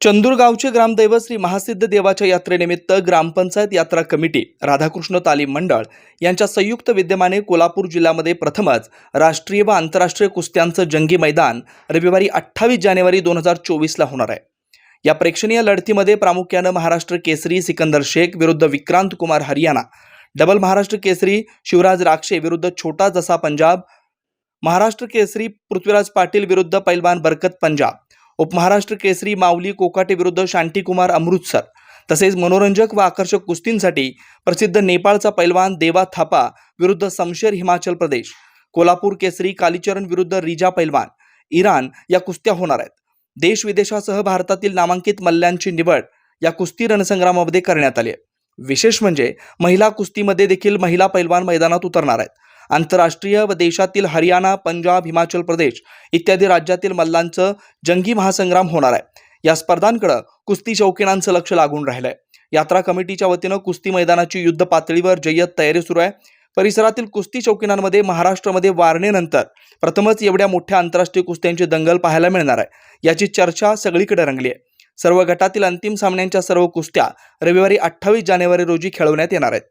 चंदूरगावचे ग्रामदैवत श्री महासिद्ध देवाच्या यात्रेनिमित्त ग्रामपंचायत यात्रा कमिटी राधाकृष्ण तालीम मंडळ यांच्या संयुक्त विद्यमाने कोल्हापूर जिल्ह्यामध्ये प्रथमच राष्ट्रीय व आंतरराष्ट्रीय कुस्त्यांचं जंगी मैदान रविवारी अठ्ठावीस जानेवारी दोन हजार चोवीसला होणार आहे. या प्रेक्षणीय लढतीमध्ये प्रामुख्यानं महाराष्ट्र केसरी सिकंदर शेख विरुद्ध विक्रांत कुमार हरियाणा डबल महाराष्ट्र केसरी शिवराज राक्षे विरुद्ध छोटा जसा पंजाब महाराष्ट्र केसरी पृथ्वीराज पाटील विरुद्ध पैलवान बरकत पंजाब उपमहाराष्ट्र केसरी माऊली कोकाटे विरुद्ध शांतिकुमार अमृतसर. तसेच मनोरंजक व आकर्षक कुस्तींसाठी प्रसिद्ध नेपाळचा पैलवान देवा थापा विरुद्ध समशेर हिमाचल प्रदेश. कोल्हापूर केसरी कालीचरण विरुद्ध रिजा पैलवान. इराण या कुस्त्या होणार आहेत. देश विदेशासह भारतातील नामांकित मल्ल्यांची निवड या कुस्ती रणसंग्रामामध्ये करण्यात आली आहे. विशेष म्हणजे महिला कुस्तीमध्ये देखील महिला पैलवान मैदानात उतरणार आहेत. आंतरराष्ट्रीय व देशातील हरियाणा पंजाब हिमाचल प्रदेश इत्यादी राज्यातील मल्लांचं जंगी महासंग्राम होणार आहे. या स्पर्धांकडे कुस्ती शौकीनांचं लक्ष लागून राहिलंय. यात्रा कमिटीच्या वतीनं कुस्ती मैदानाची युद्ध पातळीवर जय्यत तयारी सुरू आहे. परिसरातील कुस्ती चौकीनांमध्ये महाराष्ट्रामध्ये वारणेनंतर प्रथमच एवढ्या मोठ्या आंतरराष्ट्रीय कुस्त्यांची दंगल पाहायला मिळणार आहे. याची चर्चा सगळीकडे रंगली आहे. सर्व गटातील अंतिम सामन्यांच्या सर्व कुस्त्या रविवारी अठ्ठावीस जानेवारी रोजी खेळवण्यात येणार आहेत.